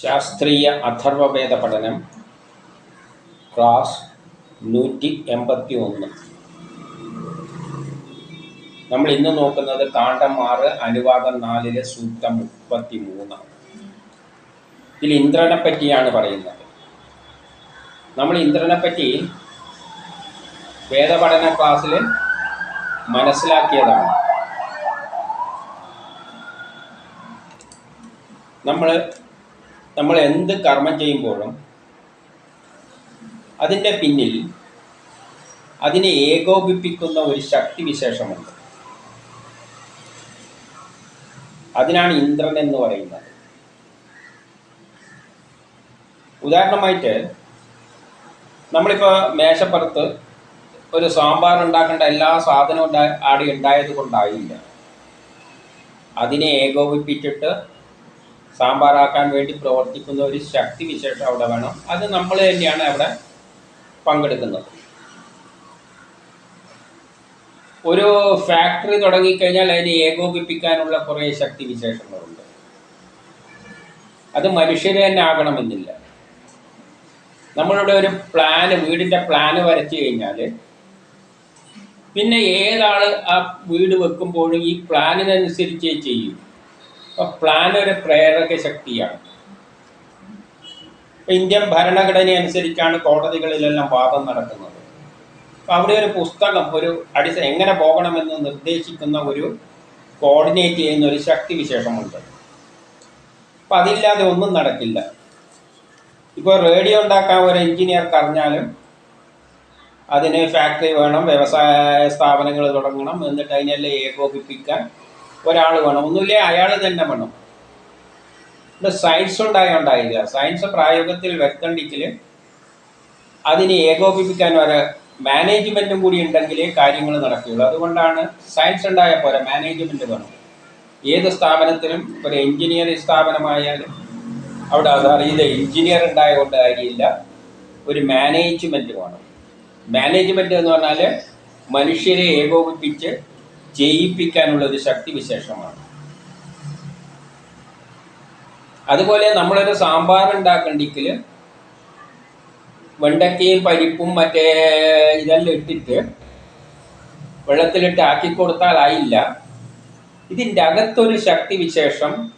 ശാസ്ത്രീയ അഥർവവേദ പഠനം ക്ലാസ് നൂറ്റി എൺപത്തി ഒന്ന് നമ്മൾ ഇന്ന് നോക്കുന്നത് കാണ്ഡം ആറ് അനുവാദം നാലിലെ സൂക്തം മുപ്പത്തി മൂന്നാണ് ഇതിൽ ഇന്ദ്രനെ പറ്റിയാണ് പറയുന്നത്. നമ്മൾ ഇന്ദ്രനെ പറ്റി വേദപഠന ക്ലാസ്സിൽ മനസ്സിലാക്കിയതാണ്. നമ്മൾ നമ്മൾ എന്ത് കർമ്മം ചെയ്യുമ്പോഴും അതിന്റെ പിന്നിൽ അതിനെ ഏകോപിപ്പിക്കുന്ന ഒരു ശക്തി വിശേഷമുണ്ട്. അതിനാണ് ഇന്ദ്രൻ എന്ന് പറയുന്നത്. ഉദാഹരണമായിട്ട് നമ്മളിപ്പോൾ മേശപ്പുറത്ത് ഒരു സാമ്പാർ ഉണ്ടാക്കേണ്ട എല്ലാ സാധനവും ഉണ്ടാ ആടെ ഉണ്ടായത് കൊണ്ടായില്ല. അതിനെ ഏകോപിപ്പിച്ചിട്ട് സാമ്പാറാക്കാൻ വേണ്ടി പ്രവർത്തിക്കുന്ന ഒരു ശക്തി വിശേഷം അവിടെ വേണം. അത് നമ്മൾ തന്നെയാണ് അവിടെ പങ്കെടുക്കുന്നത്. ഒരു ഫാക്ടറി തുടങ്ങിക്കഴിഞ്ഞാൽ അതിനെ ഏകോപിപ്പിക്കാനുള്ള കുറേ ശക്തി വിശേഷങ്ങളുണ്ട്. അത് മനുഷ്യരെ തന്നെ ആകണമെന്നില്ല. നമ്മളുടെ ഒരു പ്ലാന് വീടിന്റെ പ്ലാന് വരച്ചു കഴിഞ്ഞാൽ പിന്നെ ഏതാൾ ആ വീട് വെക്കുമ്പോഴും ഈ പ്ലാനിനനുസരിച്ചേ ചെയ്യും. അപ്പോൾ പ്ലാൻ ഒരു പ്രേരക ശക്തിയാണ്. ഇന്ത്യൻ ഭരണഘടന അനുസരിച്ചാണ് കോടതികളിലെല്ലാം വാദം നടക്കുന്നത്. അപ്പോൾ അവിടെ ഒരു പുസ്തകം ഒരു അടിസ്ഥ എങ്ങനെ പോകണമെന്ന് നിർദ്ദേശിക്കുന്ന ഒരു കോർഡിനേറ്റ് ചെയ്യുന്ന ഒരു ശക്തി വിശേഷമുണ്ട്. അപ്പം അതില്ലാതെ ഒന്നും നടക്കില്ല. ഇപ്പോൾ റേഡിയോ ഉണ്ടാക്കാൻ ഒരു എഞ്ചിനീയർക്ക് അറിഞ്ഞാലും അതിന് ഫാക്ടറി വേണം വ്യവസായ സ്ഥാപനങ്ങൾ തുടങ്ങണം എന്നിട്ട് അതിനെല്ലാം ഏകോപിപ്പിക്കാൻ ഒരാൾ വേണം. ഒന്നുമില്ല? അയാൾ തന്നെ വേണം. ഇത് സയൻസ് ഉണ്ടായ ഉണ്ടായില്ല സയൻസ് പ്രായോഗത്തിൽ വരുത്തണ്ടെങ്കിൽ അതിനെ ഏകോപിപ്പിക്കാൻ ഒരു മാനേജ്മെന്റും കൂടി ഉണ്ടെങ്കിലേ കാര്യങ്ങൾ നടക്കുകയുള്ളൂ. അതുകൊണ്ടാണ് സയൻസ് ഉണ്ടായ പോലെ മാനേജ്മെന്റ് വേണം. ഏത് സ്ഥാപനത്തിലും ഒരു എഞ്ചിനീയറിംഗ് സ്ഥാപനമായാലും അവിടെ അതറിയില്ല എഞ്ചിനീയർ ഉണ്ടായ കൊണ്ട് കാര്യമില്ല ഒരു മാനേജ്മെന്റ് വേണം. മാനേജ്മെന്റ് എന്ന് പറഞ്ഞാൽ മനുഷ്യരെ ഏകോപിപ്പിച്ച് ജയിപ്പിക്കാനുള്ള ഒരു ശക്തി വിശേഷമാണ്. അതുപോലെ നമ്മളൊരു സാമ്പാർ ഉണ്ടാക്കണ്ടെങ്കിൽ വെണ്ടക്കയും പരിപ്പും മറ്റേ ഇതെല്ലാം ഇട്ടിട്ട് വെള്ളത്തിലിട്ട് ആക്കി കൊടുത്താൽ ആയില്ല. ഇതിന്റെ അകത്തൊരു ശക്തി വിശേഷം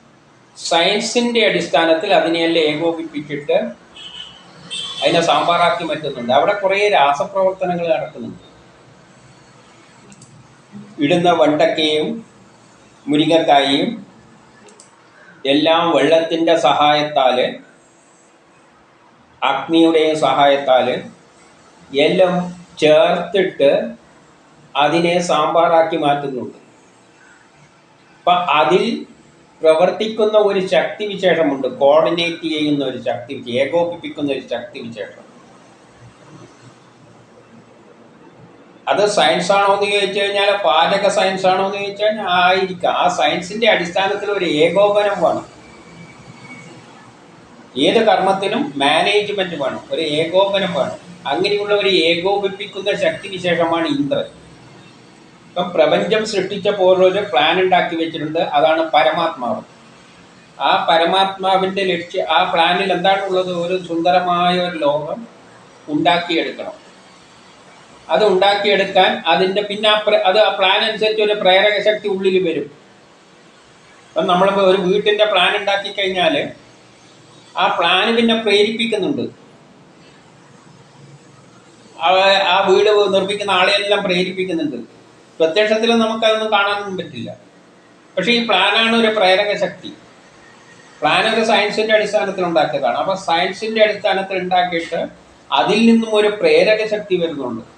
സയൻസിന്റെ അടിസ്ഥാനത്തിൽ അതിനെയെല്ലാം ഏകോപിപ്പിച്ചിട്ട് അതിനെ സാമ്പാറാക്കി മാറ്റുന്നുണ്ട്. അവിടെ കുറേ രാസപ്രവർത്തനങ്ങൾ നടക്കുന്നുണ്ട്. ഇടുന്ന വെണ്ടക്കയും മുരിങ്ങക്കായും എല്ലാം വെള്ളത്തിന്റെ സഹായത്താൽ അഗ്നിയുടെയും സഹായത്താൽ എല്ലാം ചേർത്തിട്ട് അതിനെ സാമ്പാറാക്കി മാറ്റുന്നുണ്ട്. അപ്പം അതിൽ പ്രവർത്തിക്കുന്ന ഒരു ശക്തി വിശേഷമുണ്ട് കോർഡിനേറ്റ് ചെയ്യുന്ന ഒരു ശക്തി ഏകോപിപ്പിക്കുന്ന ഒരു ശക്തി വിശേഷം അത് സയൻസ് ആണോ എന്ന് ചോദിച്ചു കഴിഞ്ഞാൽ പാചക സയൻസ് ആണോ എന്ന് ചോദിച്ചു കഴിഞ്ഞാൽ ആയിരിക്കാം. ആ സയൻസിന്റെ അടിസ്ഥാനത്തിൽ ഒരു ഏകോപനം വേണം. ഏത് കർമ്മത്തിനും മാനേജ്മെന്റ് വേണം. ഒരു ഏകോപനം വേണം. അങ്ങനെയുള്ള ഒരു ഏകോപിപ്പിക്കുന്ന ശക്തി വിശേഷമാണ് ഇന്ദ്രൻ. ഇപ്പം പ്രപഞ്ചം സൃഷ്ടിച്ച ഒരു പ്ലാൻ ഉണ്ടാക്കി വെച്ചിട്ടുണ്ട്. അതാണ് പരമാത്മാവ്. ആ പരമാത്മാവിന്റെ ലക്ഷ്യം ആ പ്ലാനിൽ എന്താണുള്ളത്? ഒരു സുന്ദരമായ ഒരു ലോകം ഉണ്ടാക്കിയെടുക്കണം. അത് ഉണ്ടാക്കിയെടുക്കാൻ അതിന്റെ പിന്നെ അത് ആ പ്ലാൻ അനുസരിച്ച് ഒരു പ്രേരക ശക്തി ഉള്ളിൽ വരും. അപ്പം നമ്മളിപ്പോൾ ഒരു വീട്ടിന്റെ പ്ലാൻ ഉണ്ടാക്കി കഴിഞ്ഞാൽ ആ പ്ലാൻ പിന്നെ പ്രേരിപ്പിക്കുന്നുണ്ട്. ആ- വീട് നിർമ്മിക്കുന്ന ആളെയെല്ലാം പ്രേരിപ്പിക്കുന്നുണ്ട്. പ്രത്യക്ഷത്തിൽ നമുക്കതൊന്നും കാണാനൊന്നും പറ്റില്ല. പക്ഷേ ഈ പ്ലാനാണ് ഒരു പ്രേരക ശക്തി. പ്ലാൻ ഒരു സയൻസിന്റെ അടിസ്ഥാനത്തിൽ ഉണ്ടാക്കിയതാണ്. അപ്പൊ സയൻസിന്റെ അടിസ്ഥാനത്തിൽ ഉണ്ടാക്കിയിട്ട് അതിൽ നിന്നും ഒരു പ്രേരക ശക്തി വരുന്നുണ്ട്.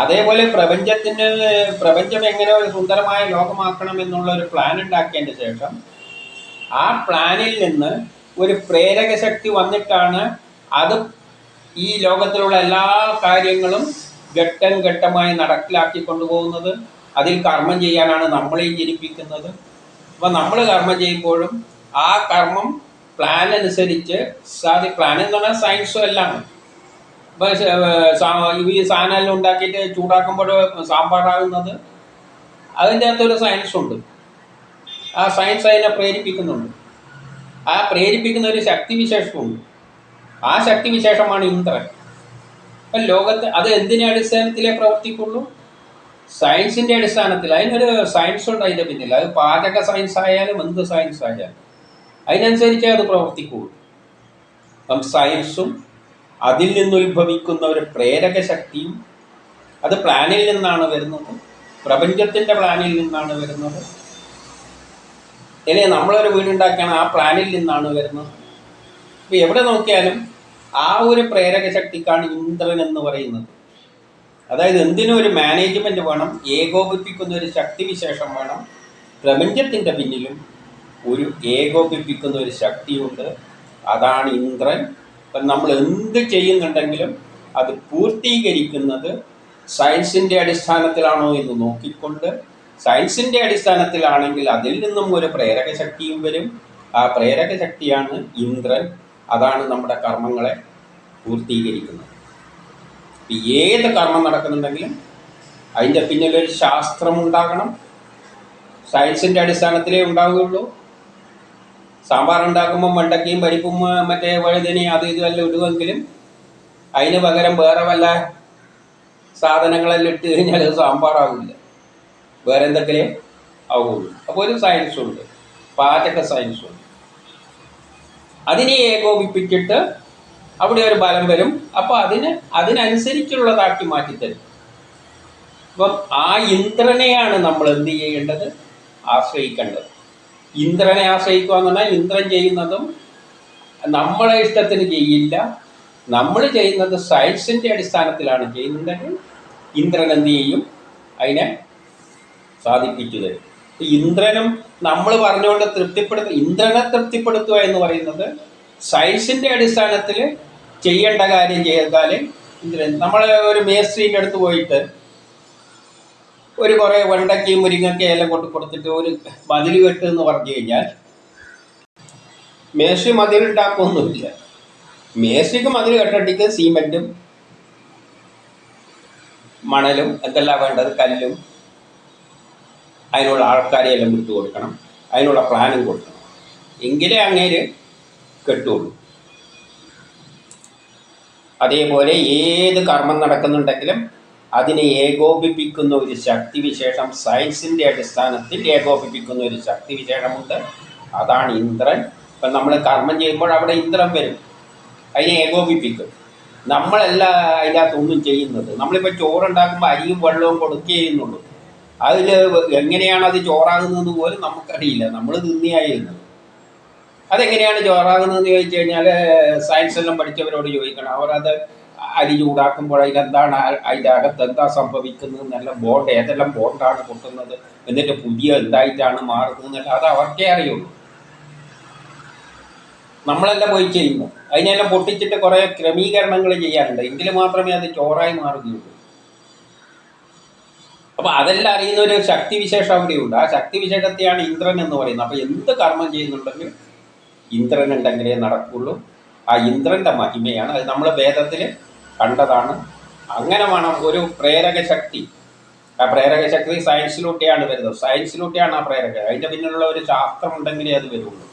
അതേപോലെ പ്രപഞ്ചത്തിന് പ്രപഞ്ചം എങ്ങനെ ഒരു സുന്ദരമായ ലോകമാക്കണം എന്നുള്ള ഒരു പ്ലാൻ ഉണ്ടാക്കിയതിന് ശേഷം ആ പ്ലാനിൽ നിന്ന് ഒരു പ്രേരക ശക്തി വന്നിട്ടാണ് അത് ഈ ലോകത്തിലുള്ള എല്ലാ കാര്യങ്ങളും ഘട്ടം ഘട്ടമായി നടപ്പിലാക്കി കൊണ്ടുപോകുന്നത്. അതിൽ കർമ്മം ചെയ്യാനാണ് നമ്മളെയും ജനിപ്പിക്കുന്നത്. അപ്പോൾ നമ്മൾ കർമ്മം ചെയ്യുമ്പോഴും ആ കർമ്മം പ്ലാൻ അനുസരിച്ച് സാധി പ്ലാൻ എന്ന് പറഞ്ഞാൽ സയൻസും എല്ലാം. ഈ സാധനം ഉണ്ടാക്കിയിട്ട് ചൂടാക്കുമ്പോൾ സാമ്പാറാകുന്നത് അതിന്റെ അകത്തൊരു സയൻസ് ഉണ്ട്. ആ സയൻസ് അതിനെ പ്രേരിപ്പിക്കുന്നുണ്ട്. ആ പ്രേരിപ്പിക്കുന്ന ഒരു ശക്തിവിശേഷമുണ്ട്. ആ ശക്തിവിശേഷമാണ് ഇന്ദ്രൻ. അപ്പം ലോകത്ത് അത് എന്തിനെ അടിസ്ഥാനത്തിലേ പ്രവർത്തിക്കുള്ളൂ? സയൻസിന്റെ അടിസ്ഥാനത്തിൽ. അതിനൊരു സയൻസ് ഉണ്ട് അതിന്റെ പിന്നിൽ. അത് പാചക സയൻസ് ആയാലും എന്ത് സയൻസ് ആയാലും. അതിനനുസരിച്ചേ അത് പ്രവർത്തിക്കുള്ളൂ. അപ്പം സയൻസും അതിൽ നിന്നുത്ഭവിക്കുന്ന ഒരു പ്രേരക ശക്തിയും അത് പ്ലാനിൽ നിന്നാണ് വരുന്നത്. പ്രപഞ്ചത്തിന്റെ പ്ലാനിൽ നിന്നാണ് വരുന്നത്. ഇനി നമ്മളൊരു വീടുണ്ടാക്കിയാണ് ആ പ്ലാനിൽ നിന്നാണ് വരുന്നത്. ഇപ്പം എവിടെ നോക്കിയാലും ആ ഒരു പ്രേരക ശക്തിക്കാണ് ഇന്ദ്രൻ എന്ന് പറയുന്നത്. അതായത് എന്തിനും ഒരു മാനേജ്മെന്റ് വേണം ഏകോപിപ്പിക്കുന്ന ഒരു ശക്തിവിശേഷം വേണം പ്രപഞ്ചത്തിന്റെ പിന്നിലും ഒരു ഏകോപിപ്പിക്കുന്ന ഒരു ശക്തിയുണ്ട്. അതാണ് ഇന്ദ്രൻ. അപ്പം നമ്മൾ എന്ത് ചെയ്യുന്നുണ്ടെങ്കിലും അത് പൂർത്തീകരിക്കുന്നത് സയൻസിന്റെ അടിസ്ഥാനത്തിലാണോ എന്ന് നോക്കിക്കൊണ്ട് സയൻസിന്റെ അടിസ്ഥാനത്തിലാണെങ്കിൽ അതിൽ നിന്നും ഒരു പ്രേരക ശക്തിയും വരും. ആ പ്രേരക ശക്തിയാണ് ഇന്ദ്രൻ. അതാണ് നമ്മുടെ കർമ്മങ്ങളെ പൂർത്തീകരിക്കുന്നത്. ഏത് കർമ്മം നടക്കുന്നുണ്ടെങ്കിലും അതിന്റെ പിന്നിലൊരു ശാസ്ത്രം ഉണ്ടാകണം. സയൻസിന്റെ അടിസ്ഥാനത്തിലേ ഉണ്ടാവുകയുള്ളൂ. സാമ്പാർ ഉണ്ടാക്കുമ്പോൾ വെണ്ടക്കയും പരിപ്പും മറ്റേ വഴുതനയും അത് ഇതുമെല്ലാം ഇടുമെങ്കിലും അതിന് പകരം വേറെ വല്ല സാധനങ്ങളെല്ലാം ഇട്ട് കഴിഞ്ഞാൽ അത് സാമ്പാറാവില്ല. വേറെ എന്തെങ്കിലും ആവുള്ളൂ. അപ്പോൾ ഒരു സയൻസ് ഉണ്ട്. പാചക സയൻസ് ഉണ്ട്. അതിനെ ഏകോപിപ്പിച്ചിട്ട് അവിടെ ഒരു ബലം വരും. അപ്പോൾ അതിന് അതിനനുസരിച്ചുള്ളതാക്കി മാറ്റിത്തരും. അപ്പം ആ ഇന്ദ്രനെയാണ് നമ്മൾ എന്ത് ചെയ്യേണ്ടത്? ആശ്രയിക്കേണ്ടത്. ഇന്ദ്രനെ ആശ്രയിക്കുക എന്ന് പറഞ്ഞാൽ ഇന്ദ്രൻ ചെയ്യുന്നതും നമ്മളെ ഇഷ്ടത്തിന് ചെയ്യില്ല. നമ്മൾ ചെയ്യുന്നത് സയൻസിന്റെ അടിസ്ഥാനത്തിലാണ് ചെയ്യുന്നതെങ്കിൽ ഇന്ദ്രൻ എന്ത് ചെയ്യും? അതിനെ സാധിപ്പിച്ചു തരും ഇന്ദ്രനും നമ്മൾ പറഞ്ഞുകൊണ്ട് തൃപ്തിപ്പെടുത്ത ഇന്ദ്രനെ തൃപ്തിപ്പെടുത്തുക എന്ന് പറയുന്നത് സയൻസിന്റെ അടിസ്ഥാനത്തിൽ ചെയ്യേണ്ട കാര്യം ചെയ്താൽ ഇന്ദ്രൻ നമ്മൾ ഒരു മേസ്ത്രീന്റെ അടുത്ത് പോയിട്ട് ഒരു കുറേ വെണ്ടക്കയും മുരിങ്ങക്കയും എല്ലാം കൊണ്ട് കൊടുത്തിട്ട് ഒരു മതിൽ കെട്ട് എന്ന് പറഞ്ഞു കഴിഞ്ഞാൽ മേസ്ത്രി മതിലുണ്ടാക്കൊന്നുമില്ല മേശയ്ക്ക് മതിൽ കെട്ടിട്ട് സിമെന്റും മണലും എന്തെല്ലാം വേണ്ടത് കല്ലും അതിനുള്ള ആൾക്കാരെ എല്ലാം വിട്ടു കൊടുക്കണം. അതിനുള്ള പ്ലാനും കൊടുക്കണം. എങ്കിലേ അങ്ങേര് കെട്ടുള്ളൂ. അതേപോലെ ഏത് കർമ്മം നടക്കുന്നുണ്ടെങ്കിലും അതിനെ ഏകോപിപ്പിക്കുന്ന ഒരു ശക്തിവിശേഷം സയൻസിന്റെ അടിസ്ഥാനത്തിൽ ഏകോപിപ്പിക്കുന്ന ഒരു ശക്തിവിശേഷമുണ്ട്. അതാണ് ഇന്ദ്രൻ. ഇപ്പം നമ്മൾ കർമ്മം ചെയ്യുമ്പോൾ അവിടെ ഇന്ദ്രൻ വരും. അതിനെ ഏകോപിപ്പിക്കും. നമ്മളല്ല അതിനകത്ത് ഒന്നും ചെയ്യുന്നത്. നമ്മളിപ്പോൾ ചോറുണ്ടാക്കുമ്പോൾ അരിയും വെള്ളവും കൊടുക്കുകയേ ചെയ്യുന്നുള്ളൂ അതിൽ എങ്ങനെയാണ് അത് ചോറാകുന്നത് പോലും നമുക്കറിയില്ല. നമ്മൾ തിന്നിയായിരുന്നത് അതെങ്ങനെയാണ് ചോറാകുന്നതെന്ന് ചോദിച്ചു കഴിഞ്ഞാൽ സയൻസ് എല്ലാം പഠിച്ചവരോട് ചോദിക്കണം. അവരത് അരി ചൂടാക്കുമ്പോൾ അതിലെന്താണ് അതിന്റെ അകത്ത് എന്താ സംഭവിക്കുന്നത് നല്ല ബോണ്ട് ഏതെല്ലാം ബോണ്ടാണ് പൊട്ടുന്നത് എന്നിട്ട് പുതിയ എന്തായിട്ടാണ് മാറുന്നത് എന്നല്ല അത് അവർക്കേ അറിയുള്ളൂ. നമ്മളെല്ലാം പോയി ചെയ്യുന്നു. അതിനെല്ലാം പൊട്ടിച്ചിട്ട് കുറേ ക്രമീകരണങ്ങൾ ചെയ്യാനുണ്ട്. എങ്കിൽ മാത്രമേ അത് ചോറായി മാറുകയുള്ളൂ. അപ്പൊ അതെല്ലാം അറിയുന്ന ഒരു ശക്തിവിശേഷം അവിടെയുണ്ട്. ആ ശക്തിവിശേഷത്തെയാണ് ഇന്ദ്രൻ എന്ന് പറയുന്നത്. അപ്പൊ എന്ത് കർമ്മം ചെയ്യുന്നുണ്ടെങ്കിൽ ഇന്ദ്രൻ ഉണ്ടെങ്കിലേ നടക്കുള്ളൂ. ആ ഇന്ദ്രന്റെ മഹിമയാണ്. അത് നമ്മൾ വേദത്തിൽ കണ്ടതാണ്. അങ്ങനെ വേണം ഒരു പ്രേരക ശക്തി. ആ പ്രേരക ശക്തി സയൻസിലൂടെയാണ് വരുന്നത്. സയൻസിലൂടെയാണ് ആ പ്രേരക. അതിന്റെ പിന്നിലുള്ള ഒരു ശാസ്ത്രം ഉണ്ടെങ്കിലേ അത് വരുള്ളൂ.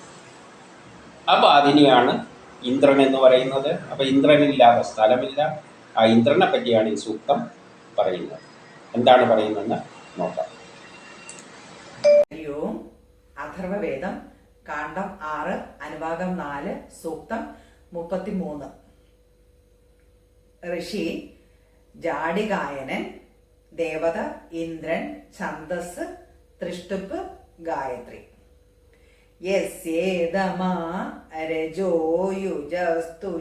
അപ്പൊ അതിനെയാണ് ഇന്ദ്രൻ എന്ന് പറയുന്നത്. അപ്പൊ ഇന്ദ്രനില്ലാതെ സ്ഥലമില്ല. ആ ഇന്ദ്രനെ പറ്റിയാണ് ഈ സൂക്തം പറയുന്നത്. എന്താണ് പറയുന്നതെന്ന് നോക്കാം. അഥർവവേദം കാണ്ഡം ആറ് അനുഭാഗം നാല് സൂക്തം മുപ്പത്തിമൂന്ന്. ഋഷി ജാഡികായനൻ ദേവത ഇന്ദ്രൻ ഛന്ദസ് തൃഷ്ടുപ്പ് ഗായത്രി. യസ്യേതമാ രജോ യുജസ്തു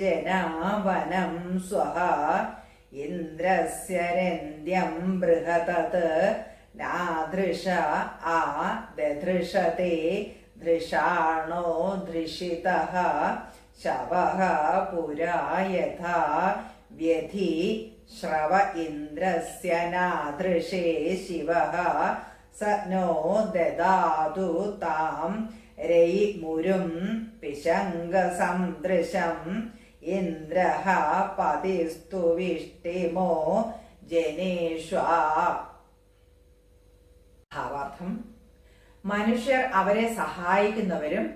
ജനാവനം സ്വഹ ഇന്ദ്രസ്യ രന്ധ്യം ബൃഹതത് നാദൃശ ആ ദധൃഷത്തെ ദൃഷാണോ ദൃഷിതഃ ശവഃ പുരാ ശ്രവ ഇന്ദ്രസ്യ നാദൃശേ ശിവഃ സ നോ ദദാതു താം രയിമുരും പിശങ്കസംദൃശം ഇന്ദ്ര പതിസ്തു വിഷ്ടിമോ ജനേഷ്വാ ഭാവാർത്ഥം. മനുഷ്യർ അവരെ സഹായിക്കുന്നവരും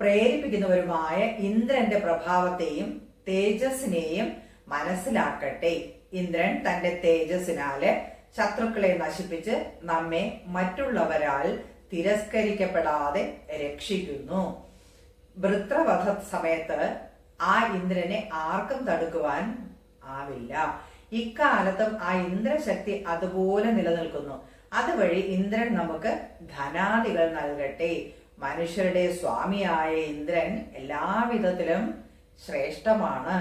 പ്രേരിപ്പിക്കുന്നവരുമായ ഇന്ദ്രന്റെ പ്രഭാവത്തെയും തേജസ്സിനെയും മനസ്സിലാക്കട്ടെ. ഇന്ദ്രൻ തന്റെ തേജസ്സിനാല് ശത്രുക്കളെ നശിപ്പിച്ച് നമ്മെ മറ്റുള്ളവരാൽ തിരസ്കരിക്കപ്പെടാതെ രക്ഷിക്കുന്നു. വൃത്രവധ സമയത്ത് ആ ഇന്ദ്രനെ ആർക്കും തടുക്കുവാൻ ആവില്ല. ഇക്കാലത്തും ആ ഇന്ദ്രശക്തി അതുപോലെ നിലനിൽക്കുന്നു. അതുവഴി ഇന്ദ്രൻ നമുക്ക് ധനാദികൾ നൽകട്ടെ. മനുഷ്യരുടെ സ്വാമിയായ ഇന്ദ്രൻ എല്ലാവിധത്തിലും ശ്രേഷ്ഠമാണ്.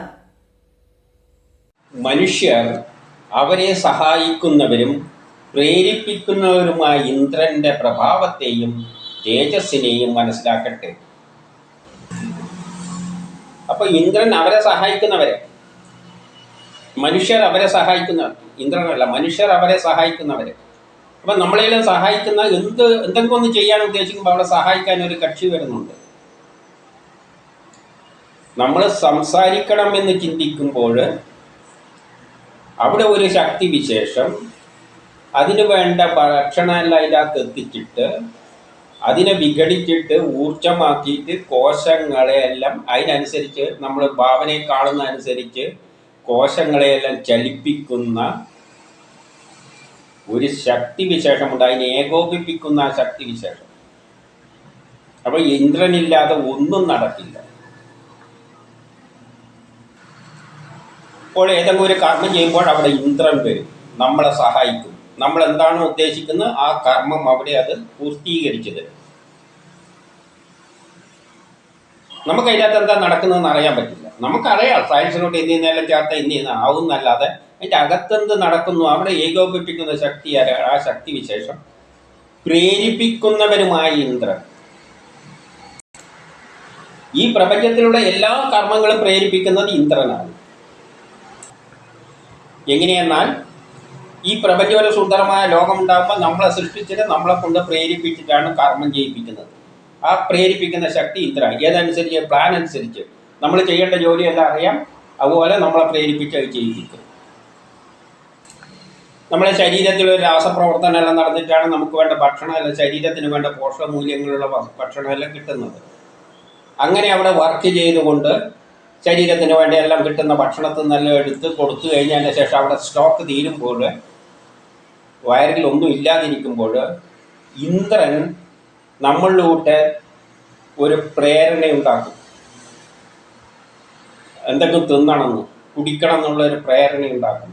മനുഷ്യർ അവരെ സഹായിക്കുന്നവരും പ്രേരിപ്പിക്കുന്നവരുമായ ഇന്ദ്രന്റെ പ്രഭാവത്തെയും തേജസ്സിനെയും മനസ്സിലാക്കട്ടെ. അപ്പൊ ഇന്ദ്രൻ അവരെ സഹായിക്കുന്നവരെ. മനുഷ്യർ അവരെ സഹായിക്കുന്ന ഇന്ദ്രനല്ല മനുഷ്യർ അവരെ സഹായിക്കുന്നവരെ. അപ്പൊ നമ്മളെല്ലാം സഹായിക്കുന്ന എന്ത് എന്തെങ്കിലും ഒന്ന് ചെയ്യാൻ ഉദ്ദേശിക്കുമ്പോൾ അവളെ സഹായിക്കാൻ ഒരു കക്ഷി വരുന്നുണ്ട്. നമ്മൾ സംസാരിക്കണം എന്ന് ചിന്തിക്കുമ്പോൾ അവിടെ ഒരു ശക്തി വിശേഷം അതിന് വേണ്ട ഭക്ഷണമെല്ലാം അതിനകത്ത് എത്തിച്ചിട്ട് അതിനെ വിഘടിച്ചിട്ട് ഊർജമാക്കിയിട്ട് കോശങ്ങളെയെല്ലാം അതിനനുസരിച്ച് നമ്മൾ ഭാവനയെ കാണുന്ന അനുസരിച്ച് കോശങ്ങളെയെല്ലാം ചലിപ്പിക്കുന്ന ഒരു ശക്തി വിശേഷമുണ്ട് അതിനെ ഏകോപിപ്പിക്കുന്ന ആ ശക്തി വിശേഷം. അപ്പൊ ഇന്ദ്രനില്ലാതെ ഒന്നും നടക്കില്ല. ഇപ്പോൾ ഏതെങ്കിലും ഒരു കർമ്മം ചെയ്യുമ്പോൾ അവിടെ ഇന്ദ്രൻ വരും. നമ്മളെ സഹായിക്കും. നമ്മൾ എന്താണോ ഉദ്ദേശിക്കുന്നത്? ആ കർമ്മം അവിടെ അത് പൂർത്തീകരിച്ചത്. നമുക്ക് അതിനകത്ത് എന്താ നടക്കുന്നതെന്ന് അറിയാൻ പറ്റില്ല. നമുക്കറിയാം. സയൻസിനോട് നേരം ചേർത്ത ചെയ്യുന്ന ആവുന്നല്ലാതെ അതിന്റെ അകത്തെന്ത് നടക്കുന്നു? അവിടെ ഏകോപിപ്പിക്കുന്ന ശക്തി ആരാണ് ആ ശക്തി വിശേഷം. പ്രേരിപ്പിക്കുന്നവരുമായി ഇന്ദ്രൻ. ഈ പ്രപഞ്ചത്തിലുള്ള എല്ലാ കർമ്മങ്ങളും പ്രേരിപ്പിക്കുന്നത് ഇന്ദ്രനാണ്. എങ്ങനെയെന്നാൽ ഈ പ്രപഞ്ച ഒരു സുന്ദരമായ ലോകം ഉണ്ടാകുമ്പോൾ നമ്മളെ സൃഷ്ടിച്ചിട്ട് നമ്മളെ കൊണ്ട് പ്രേരിപ്പിച്ചിട്ടാണ് കർമ്മം ചെയ്യിപ്പിക്കുന്നത്. ആ പ്രേരിപ്പിക്കുന്ന ശക്തി ഇന്ദ്ര ഏതനുസരിച്ച്? പ്ലാൻ അനുസരിച്ച്. നമ്മൾ ചെയ്യേണ്ട ജോലിയെല്ലാം അറിയാം. അതുപോലെ നമ്മളെ പ്രേരിപ്പിച്ച് അത് ചെയ്യിപ്പിക്കും. നമ്മുടെ ശരീരത്തിൽ ഒരു രാസപ്രവർത്തനം എല്ലാം നടന്നിട്ടാണ് നമുക്ക് വേണ്ട ഭക്ഷണം എല്ലാം ശരീരത്തിന് വേണ്ട പോഷക മൂല്യങ്ങളുള്ള ഭക്ഷണം എല്ലാം കിട്ടുന്നത്. അങ്ങനെ അവിടെ വർക്ക് ചെയ്തുകൊണ്ട് ശരീരത്തിന് വേണ്ടി എല്ലാം കിട്ടുന്ന ഭക്ഷണത്തിൽ നിന്നെല്ലാം എടുത്ത് കൊടുത്തു കഴിഞ്ഞതിന് ശേഷം അവിടെ സ്റ്റോക്ക് തീരുമ്പോൾ വയറിൽ ഒന്നും ഇല്ലാതിരിക്കുമ്പോൾ ഇന്ദ്രൻ നമ്മളിലൂടെ ഒരു പ്രേരണ ഉണ്ടാക്കും എന്തെങ്കിലും തിന്നണമെന്ന് കുടിക്കണം എന്നുള്ള ഒരു പ്രേരണ ഉണ്ടാക്കും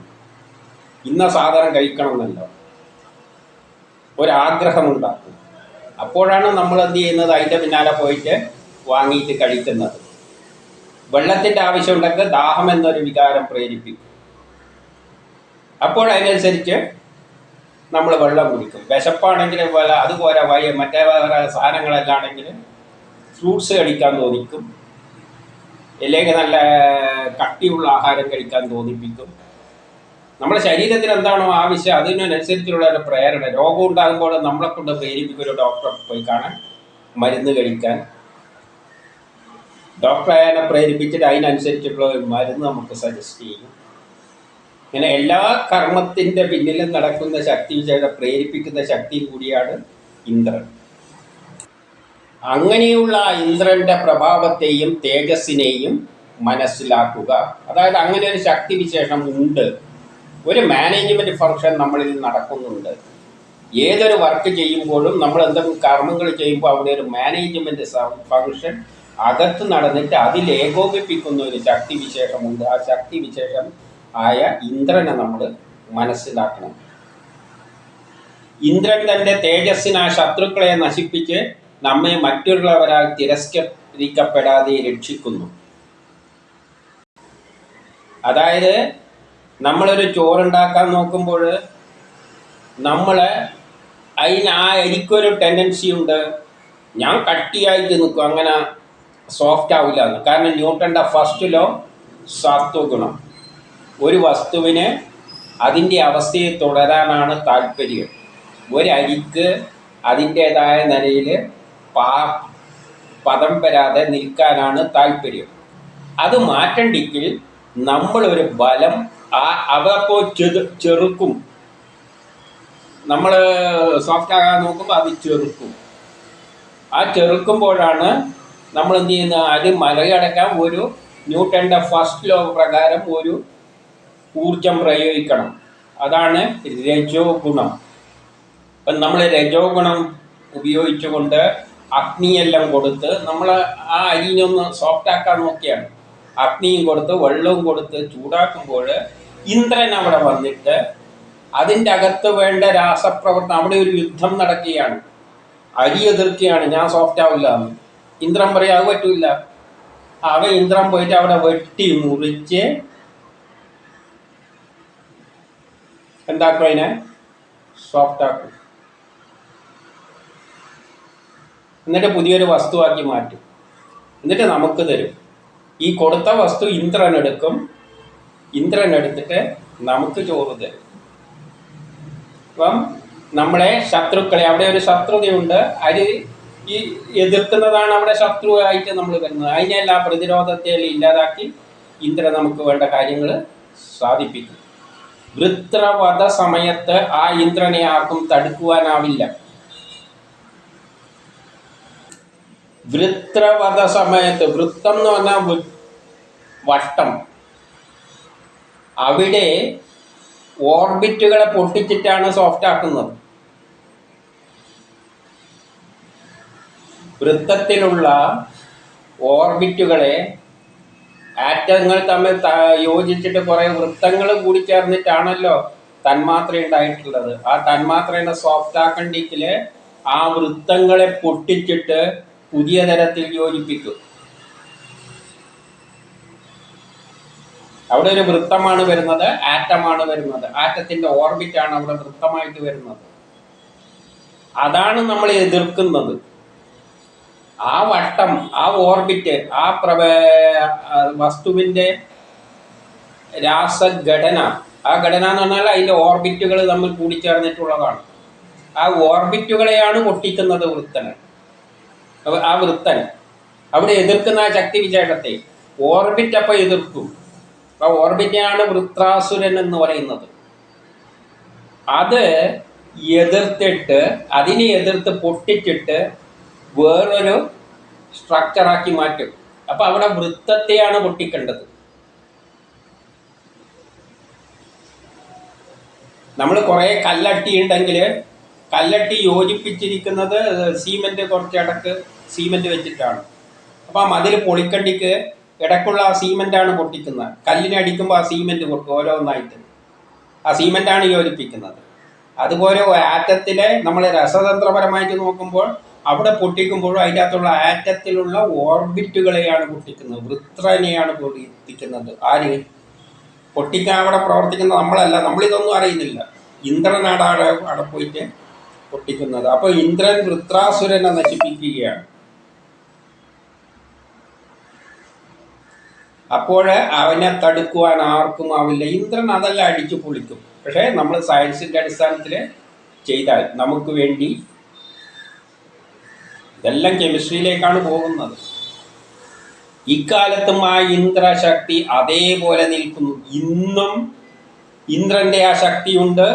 ഇന്ന സാധനം കഴിക്കണം എന്നല്ല ഒരാഗ്രഹം ഉണ്ടാക്കും അപ്പോഴാണ് നമ്മൾ എന്ത് ചെയ്യുന്നത്? അതിന്റെ പിന്നാലെ പോയിട്ട് വാങ്ങിയിട്ട് കഴിക്കുന്നത്. വെള്ളത്തിന്റെ ആവശ്യമുണ്ടെങ്കിൽ ദാഹം എന്നൊരു വികാരം പ്രേരിപ്പിക്കും. അപ്പോൾ അതിനനുസരിച്ച് നമ്മൾ വെള്ളം കുടിക്കും. വിശപ്പാണെങ്കിൽ വല്ല അതുപോലെ വയ മറ്റേ സാധനങ്ങളെല്ലാം ആണെങ്കിൽ ഫ്രൂട്ട്സ് കഴിക്കാൻ തോന്നിക്കും. അല്ലെങ്കിൽ നല്ല കട്ടിയുള്ള ആഹാരം കഴിക്കാൻ തോന്നിപ്പിക്കും. നമ്മുടെ ശരീരത്തിൽ എന്താണോ ആവശ്യം അതിനനുസരിച്ചുള്ള ഒരു പ്രേരണ. രോഗം ഉണ്ടാകുമ്പോൾ നമ്മളെ കൊണ്ട് പ്രേരിപ്പിക്കും ഒരു ഡോക്ടറെ പോയി കാണാൻ മരുന്ന് കഴിക്കാൻ. ഡോക്ടറെ പ്രേരിപ്പിച്ചിട്ട് അതിനനുസരിച്ചുള്ള ഒരു മരുന്ന് നമുക്ക് സജസ്റ്റ് ചെയ്യും. ഇങ്ങനെ എല്ലാ കർമ്മത്തിന്റെ പിന്നിലും നടക്കുന്ന ശക്തി പ്രേരിപ്പിക്കുന്ന ശക്തി കൂടിയാണ് ഇന്ദ്രൻ. അങ്ങനെയുള്ള ഇന്ദ്രന്റെ പ്രഭാവത്തെയും തേജസ്സിനെയും മനസ്സിലാക്കുക. അതായത് അങ്ങനെ ഒരു ശക്തി വിശേഷം ഉണ്ട്. ഒരു മാനേജ്മെന്റ് ഫംഗ്ഷൻ നമ്മളിൽ നടക്കുന്നുണ്ട്. ഏതൊരു വർക്ക് ചെയ്യുമ്പോഴും നമ്മൾ എന്തെങ്കിലും കർമ്മങ്ങൾ ചെയ്യുമ്പോൾ അവിടെ ഒരു മാനേജ്മെന്റ് ഫംഗ്ഷൻ അകത്ത് നടന്നിട്ട് അതിൽ ഏകോപിപ്പിക്കുന്ന ഒരു ശക്തി വിശേഷമുണ്ട്. ആ ശക്തി വിശേഷം ആയ ഇന്ദ്രനെ നമ്മൾ മനസ്സിലാക്കണം. ഇന്ദ്രൻ തന്റെ തേജസ്സിന് ശത്രുക്കളെ നശിപ്പിച്ച് നമ്മെ മറ്റുള്ളവരാൽ തിരസ്കരിക്കപ്പെടാതെ രക്ഷിക്കുന്നു. അതായത് നമ്മളൊരു ചോറുണ്ടാക്കാൻ നോക്കുമ്പോൾ നമ്മൾ അതിന് ആ എനിക്കൊരു ടെൻഡൻസി ഉണ്ട്. ഞാൻ കട്ടിയായിട്ട് നിൽക്കും. അങ്ങനെ സോഫ്റ്റ് ആവില്ല എന്ന് കാരണം ന്യൂട്ടന്റെ ഫസ്റ്റ് ലോ സത്വഗുണം ഒരു വസ്തുവിന് അതിന്റെ അവസ്ഥയെ തുടരാനാണ് താല്പര്യം. ഒരരിക്ക് അതിന്റേതായ നിലയിൽ പാ പദം വരാതെ നിൽക്കാനാണ് താല്പര്യം. അത് മാറ്റണ്ടെങ്കിൽ നമ്മളൊരു ബലം ആ അതപ്പോൾ ചെറു ചെറുക്കും. നമ്മൾ സോഫ്റ്റ് ആകാൻ നോക്കുമ്പോൾ അത് ചെറുക്കും. ആ ചെറുക്കുമ്പോഴാണ് നമ്മൾ എന്ത് ചെയ്യുന്ന? അത് മറികടക്കാൻ ഒരു ന്യൂട്ടന്റെ ഫസ്റ്റ് ലോ പ്രകാരം ഒരു ഊർജം പ്രയോഗിക്കണം. അതാണ് രജോ ഗുണം അപ്പം നമ്മൾ രജോ ഗുണം ഉപയോഗിച്ചുകൊണ്ട് അഗ്നിയെല്ലാം കൊടുത്ത് നമ്മൾ ആ അരിഞ്ഞൊന്ന് സോഫ്റ്റ് ആക്കാൻ നോക്കിയാണ്. അഗ്നിയും കൊടുത്ത് വെള്ളവും കൊടുത്ത് ചൂടാക്കുമ്പോൾ ഇന്ദ്രൻ അവിടെ വന്നിട്ട് അതിന്റെ അകത്ത് വേണ്ട രാസപ്രവർത്തനം അവിടെ ഒരു യുദ്ധം നടക്കുകയാണ്. അരി എതിർക്കുകയാണ് ഞാൻ സോഫ്റ്റ് ആവില്ല എന്ന്. ഇന്ദ്രൻ പറയാൻ അത് പറ്റൂല. അവ ഇന്ദ്രൻ പോയിട്ട് അവിടെ വെട്ടി മുറിച്ച് എന്താക്കും അതിനെ? സോഫ്റ്റ് ആക്കും. എന്നിട്ട് പുതിയൊരു വസ്തുവാക്കി മാറ്റും. എന്നിട്ട് നമുക്ക് തരും. ഈ കൊടുത്ത വസ്തു ഇന്ദ്രൻ എടുക്കും. ഇന്ദ്രൻ എടുത്തിട്ട് നമുക്ക് ചോറ് തരും അപ്പം നമ്മളെ ശത്രുക്കളെ അവിടെ ഒരു ശത്രുതയുണ്ട്. അത് ഈ എതിർക്കുന്നതാണ് അവിടെ ശത്രുവായിട്ട് നമ്മൾ വരുന്നത്. അതിനെല്ലാം പ്രതിരോധത്തെ ഇല്ലാതാക്കി ഇന്ദ്രൻ നമുക്ക് വേണ്ട കാര്യങ്ങൾ സാധിപ്പിക്കും. വൃത്രവധ സമയത്ത് ആ ഇന്ദ്രനെ ആർക്കും തടുക്കുവാനാവില്ല. വൃത്രവധ സമയത്ത് വൃത്തം എന്ന് പറഞ്ഞാൽ വട്ടം. അവിടെ ഓർബിറ്റുകളെ പൊട്ടിച്ചിട്ടാണ് സോഫ്റ്റ് ആക്കുന്നത്. വൃത്തത്തിലുള്ള ഓർബിറ്റുകളെ ആറ്റങ്ങൾ തമ്മിൽ യോജിച്ചിട്ട് കുറെ വൃത്തങ്ങൾ കൂടി ചേർന്നിട്ടാണല്ലോ തന്മാത്ര ഉണ്ടായിട്ടുള്ളത്. ആ തന്മാത്രയുടെ സോഫ്റ്റ് ആക്കണ്ടിക്കിൽ ആ വൃത്തങ്ങളെ പൊട്ടിച്ചിട്ട് പുതിയ തരത്തിൽ യോജിപ്പിക്കും. അവിടെ ഒരു വൃത്തമാണ് വരുന്നത് ആറ്റമാണ് വരുന്നത്. ആറ്റത്തിന്റെ ഓർബിറ്റാണ് അവിടെ വൃത്തമായിട്ട് വരുന്നത്. അതാണ് നമ്മൾ എതിർക്കുന്നത്. ആ വട്ടം ആ ഓർബിറ്റ് ആ പ്രവ വസ്തുവിന്റെ രാസഘടന. ആ ഘടന എന്ന് പറഞ്ഞാൽ അതിന്റെ ഓർബിറ്റുകൾ തമ്മിൽ കൂടിച്ചേർന്നിട്ടുള്ളതാണ്. ആ ഓർബിറ്റുകളെയാണ് പൊട്ടിക്കുന്നത് വൃത്തന് ആ വൃത്തൻ. അവിടെ എതിർക്കുന്ന ആ ശക്തി വിശേഷത്തെ. ഓർബിറ്റ് അപ്പൊ എതിർക്കും. ആ ഓർബിറ്റാണ് വൃത്രാസുരൻ എന്ന് പറയുന്നത്. അത് എതിർത്തിട്ട് അതിനെ എതിർത്ത് പൊട്ടിച്ചിട്ട് വേറൊരു സ്ട്രക്ചറാക്കി മാറ്റും. അപ്പൊ അവിടെ വൃത്തത്തെയാണ് പൊട്ടിക്കേണ്ടത്. നമ്മൾ കുറേ കല്ലട്ടി ഉണ്ടെങ്കിൽ കല്ലട്ടി യോജിപ്പിച്ചിരിക്കുന്നത് സീമെന്റ് കുറച്ചിടക്ക് സീമെന്റ് വെച്ചിട്ടാണ്. അപ്പോൾ ആ മതിൽ പൊളിക്കണ്ടിക്ക് ഇടക്കുള്ള ആ സീമെന്റാണ് പൊട്ടിക്കുന്നത്. കല്ലിനെ അടിക്കുമ്പോൾ ആ സീമെന്റ് പൊട്ടും ഓരോന്നായിട്ട്. ആ സീമെന്റാണ് യോജിപ്പിക്കുന്നത് അതുപോലെ ആറ്റത്തിലെ നമ്മൾ രസതന്ത്രപരമായിട്ട് നോക്കുമ്പോൾ അവിടെ പൊട്ടിക്കുമ്പോഴും അതിന്റെ അകത്തുള്ള ആറ്റത്തിലുള്ള ഓർബിറ്റുകളെയാണ് പൊട്ടിക്കുന്നത്. വൃത്രനെയാണ് പൊട്ടിക്കുന്നത് ആര്? പൊട്ടിക്കാൻ അവിടെ പ്രവർത്തിക്കുന്ന നമ്മളല്ല. നമ്മളിതൊന്നും അറിയുന്നില്ല. ഇന്ദ്രനാണ് അവിടെ അവിടെ പോയിട്ട് പൊട്ടിക്കുന്നത്. അപ്പോൾ ഇന്ദ്രൻ വൃത്രാസുരനെ നശിപ്പിക്കുകയാണ്. അപ്പോൾ അവനെ തടുക്കുവാൻ ആർക്കും ആവില്ല. ഇന്ദ്രൻ അതെല്ലാം അടിച്ചു പൊളിക്കും. പക്ഷേ നമ്മൾ സയൻസിന്റെ അടിസ്ഥാനത്തിൽ ചെയ്താൽ നമുക്ക് വേണ്ടി ഇതെല്ലാം കെമിസ്ട്രിയിലേക്കാണ് പോകുന്നത്. ഇക്കാലത്തും ആ ഇന്ദ്രശക്തി അതേപോലെ നിൽക്കുന്നു. ഇന്നും ഇന്ദ്രന്റെ ആ ശക്തിയുണ്ട്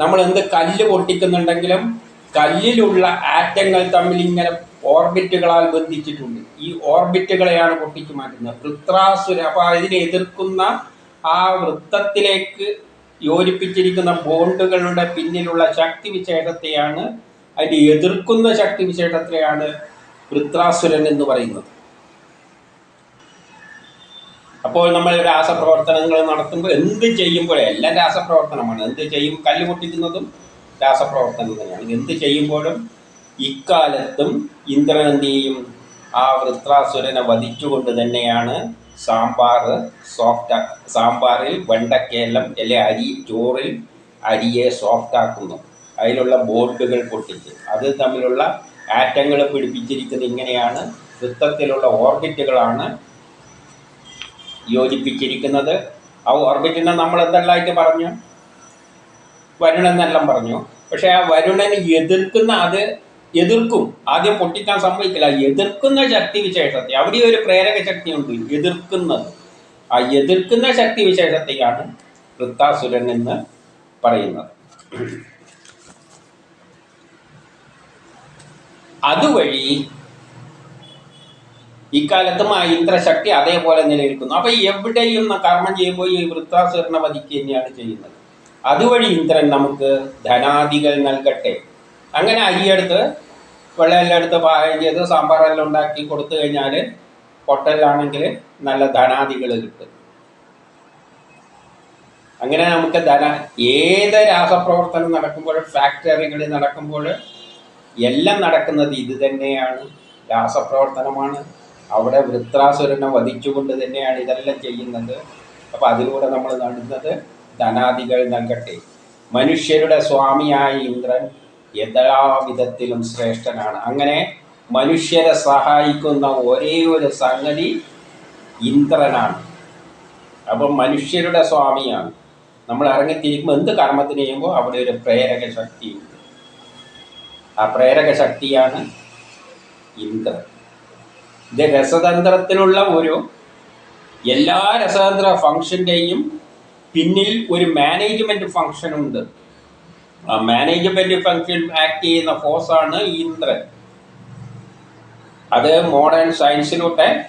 നമ്മൾ എന്ത് കല്ല് പൊട്ടിക്കുന്നുണ്ടെങ്കിലും കല്ലിലുള്ള ആറ്റങ്ങൾ തമ്മിൽ ഇങ്ങനെ ഓർബിറ്റുകളാൽ ബന്ധിച്ചിട്ടുണ്ട്. ഈ ഓർബിറ്റുകളെയാണ് പൊട്ടിച്ചു മാറ്റുന്നത്. വൃത്രാസുര അപ്പൊ അതിനെ എതിർക്കുന്ന ആ വൃത്തത്തിലേക്ക് യോജിപ്പിച്ചിരിക്കുന്ന ബോണ്ടുകളുടെ പിന്നിലുള്ള ശക്തി വിശേഷത്തെയാണ് അതിനെ എതിർക്കുന്ന ശക്തി വിശേഷത്തെയാണ് വൃത്രാസുരൻ എന്ന് പറയുന്നത്. അപ്പോൾ നമ്മൾ രാസപ്രവർത്തനങ്ങൾ നടത്തുമ്പോൾ എന്ത് ചെയ്യുമ്പോഴും എല്ലാം രാസപ്രവർത്തനമാണ്. എന്ത് ചെയ്യും? കല്ല് പൊട്ടിക്കുന്നതും രാസപ്രവർത്തനം തന്നെയാണ് എന്ത് ചെയ്യുമ്പോഴും ഇക്കാലത്തും ചെയ്യും ആ വൃത്രാസുരനെ വധിച്ചുകൊണ്ട് തന്നെയാണ് സാമ്പാർ സോഫ്റ്റ് സാമ്പാറിൽ വെണ്ടക്കേലം അല്ലെ അരി ചോറിൽ അരിയെ സോഫ്റ്റ് ആക്കുന്നു. അതിലുള്ള ബോർഡുകൾ പൊട്ടിച്ച്. അത് തമ്മിലുള്ള ആറ്റങ്ങൾ പിടിപ്പിച്ചിരിക്കുന്നത് ഇങ്ങനെയാണ് വൃത്തത്തിലുള്ള ഓർബിറ്റുകളാണ് യോജിപ്പിച്ചിരിക്കുന്നത്. ആ ഓർബിറ്റിനെ നമ്മൾ എന്തെല്ലാമായിട്ട് പറഞ്ഞു? വരുണെന്നെല്ലാം പറഞ്ഞു. പക്ഷേ ആ വരുണന് എതിർക്കുന്ന അത് എതിർക്കും. ആദ്യം പൊട്ടിക്കാൻ സമ്മതിക്കില്ല. എതിർക്കുന്ന ശക്തി വിശേഷത്തെ. അവിടെ ഒരു പ്രേരക ശക്തിയുണ്ട്. എതിർക്കുന്നത്. ആ എതിർക്കുന്ന ശക്തി വിശേഷത്തെയാണ് വൃത്താസുരൻ എന്ന് പറയുന്നത്. അതുവഴി ഇക്കാലത്തും ഇന്ദ്രശക്തി അതേപോലെ നിലനിൽക്കുന്നു. അപ്പൊ എവിടെയും കർമ്മം ചെയ്യുമ്പോൾ ഈ വൃത്താസുരനെ വധിക്കുക തന്നെയാണ് ചെയ്യുന്നത്. അതുവഴി ഇന്ദ്രൻ നമുക്ക് ധനാദികൾ നൽകട്ടെ. അങ്ങനെ അരിയെടുത്ത് വെള്ളമെല്ലാം എടുത്ത് പാകം ചെയ്ത് സാമ്പാറെല്ലാം ഉണ്ടാക്കി കൊടുത്തു കഴിഞ്ഞാൽ പൊട്ടലിലാണെങ്കിൽ നല്ല ധനാദികൾ കിട്ടും. അങ്ങനെ നമുക്ക് ധന ഏത് രാസപ്രവർത്തനം നടക്കുമ്പോൾ ഫാക്ടറികളിൽ നടക്കുമ്പോൾ എല്ലാം നടക്കുന്നത് ഇത് തന്നെയാണ്. രാസപ്രവർത്തനമാണ്. അവിടെ വൃത്രാസുരനെ വധിച്ചുകൊണ്ട് തന്നെയാണ് ഇതെല്ലാം ചെയ്യുന്നത്. അപ്പം അതിലൂടെ നമ്മൾ നടുന്നത് ധനാദികൾ നൽകട്ടെ. മനുഷ്യരുടെ സ്വാമിയായ ഇന്ദ്രൻ എല്ലാവിധത്തിലും ശ്രേഷ്ഠനാണ്. അങ്ങനെ മനുഷ്യരെ സഹായിക്കുന്ന ഒരേ ഒരു സംഗതി ഇന്ദ്രനാണ്. അപ്പം മനുഷ്യരുടെ സ്വാമിയാണ്. നമ്മൾ ഇറങ്ങിത്തിരിക്കുമ്പോൾ എന്ത് കർമ്മത്തിന് ചെയ്യുമ്പോൾ അവിടെ ഒരു പ്രേരക ശക്തിയുണ്ട്. ആ പ്രേരക ശക്തിയാണ് ഇന്ദ്രൻ. ഇത് രസതന്ത്രത്തിനുള്ള ഒരു എല്ലാ രസതന്ത്ര ഫംഗ്ഷന്റെയും പിന്നിൽ ഒരു ഉണ്ട്. ആ മാനേജ്മെന്റ് ഫംഗ്ഷൻ ആക്ട് ചെയ്യുന്ന ഫോഴ്സ് ആണ് ഇന്ദ്രൻ. അത് മോഡേൺ സയൻസിലൂടെ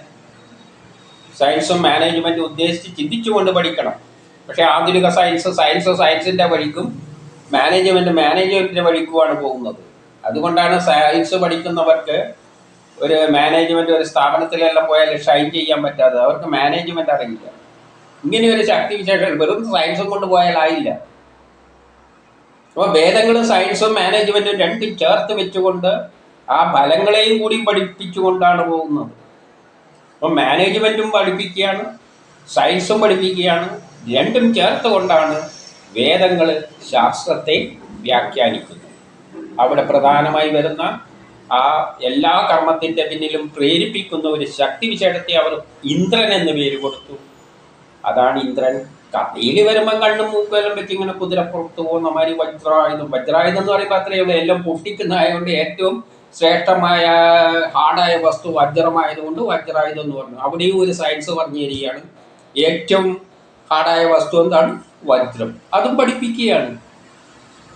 സയൻസും മാനേജ്മെന്റും ഉദ്ദേശിച്ച് ചിന്തിച്ചുകൊണ്ട് പഠിക്കണം. പക്ഷേ ആധുനിക സയൻസ് സയൻസ് സയൻസിന്റെ വഴിക്കും മാനേജ്മെന്റ് മാനേജ്മെന്റിന്റെ വഴിക്കുമാണ് പോകുന്നത്. അതുകൊണ്ടാണ് സയൻസ് പഠിക്കുന്നവർക്ക് ഒരു മാനേജ്മെന്റ് ഒരു സ്ഥാപനത്തിലെല്ലാം പോയാൽ ഷൈൻ ചെയ്യാൻ പറ്റാതെ അവർക്ക് മാനേജ്മെന്റ് അറിയില്ല. ഇങ്ങനെ ഒരു ശക്തി വിശേഷം വെറും സയൻസും കൊണ്ട് പോയാലായില്ല അപ്പോൾ വേദങ്ങളും സയൻസും മാനേജ്മെന്റും രണ്ടും ചേർത്ത് വെച്ചുകൊണ്ട് ആ ഫലങ്ങളെയും കൂടി പഠിപ്പിച്ചുകൊണ്ടാണ് പോകുന്നത്. അപ്പം മാനേജ്മെന്റും പഠിപ്പിക്കുകയാണ് സയൻസും പഠിപ്പിക്കുകയാണ് രണ്ടും ചേർത്തുകൊണ്ടാണ് വേദങ്ങൾ ശാസ്ത്രത്തെ വ്യാഖ്യാനിക്കുന്നത്. അവിടെ പ്രധാനമായി വരുന്ന ആ എല്ലാ കർമ്മത്തിന്റെ പിന്നിലും പ്രേരിപ്പിക്കുന്ന ഒരു ശക്തി വിശേഷത്തെ അവർ ഇന്ദ്രൻ എന്ന് പേര് കൊടുത്തു. അതാണ് ഇന്ദ്രൻ. കഥയിൽ വരുമ്പോ കണ്ണും മൂക്കെല്ലാം വെച്ച് ഇങ്ങനെ കുതിരപ്പുറത്ത് പോകുന്ന മാതിരി വജ്രായുധം. വജ്രായുധം എന്ന് പറയുമ്പോൾ അത്രയേ ഉള്ളൂ എല്ലാം പൊട്ടിക്കുന്നതായതുകൊണ്ട് ഏറ്റവും ശ്രേഷ്ഠമായ ഹാർഡായ വസ്തു വജ്രമായതുകൊണ്ട് വജ്രായുധം എന്ന് പറഞ്ഞു. അവിടെയും ഒരു സയൻസ് പറഞ്ഞു തരികയാണ്. ഏറ്റവും ഹാർഡായ വസ്തു എന്താണ്? വജ്രം. അതും പഠിപ്പിക്കുകയാണ്.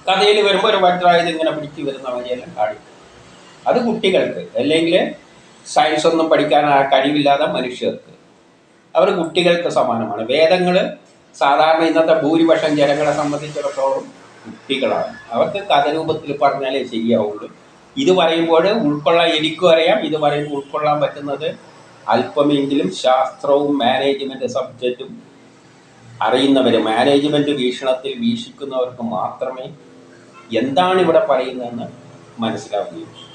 കഥയിൽ വരുമ്പോൾ ഒരു വജ്രായുധം ഇങ്ങനെ പിടിച്ചു വരുന്ന വഴിയെല്ലാം കാണിക്കും. അത് കുട്ടികൾക്ക്. അല്ലെങ്കിൽ സയൻസ് ഒന്നും പഠിക്കാൻ കഴിവില്ലാതെ മനുഷ്യർക്ക്. അവർ കുട്ടികൾക്ക് സമാനമാണ്. വേദങ്ങൾ സാധാരണ ഇന്നത്തെ ഭൂരിപക്ഷം ജനങ്ങളെ സംബന്ധിച്ചിടത്തോളം കുട്ടികളാണ്. അവർക്ക് കഥരൂപത്തിൽ പറഞ്ഞാലേ ശരിയാവുള്ളൂ. ഇത് പറയുമ്പോൾ ഉൾക്കൊള്ളാൻ എനിക്കും അറിയാം. ഇത് പറയുമ്പോൾ ഉൾക്കൊള്ളാൻ പറ്റുന്നത് അല്പമെങ്കിലും ശാസ്ത്രവും മാനേജ്മെന്റ് സബ്ജക്റ്റും അറിയുന്നവർ മാനേജ്മെന്റ് വീക്ഷണത്തിൽ വീക്ഷിക്കുന്നവർക്ക് മാത്രമേ എന്താണ് ഇവിടെ പറയുന്നതെന്ന് മനസ്സിലാവുകയുള്ളൂ.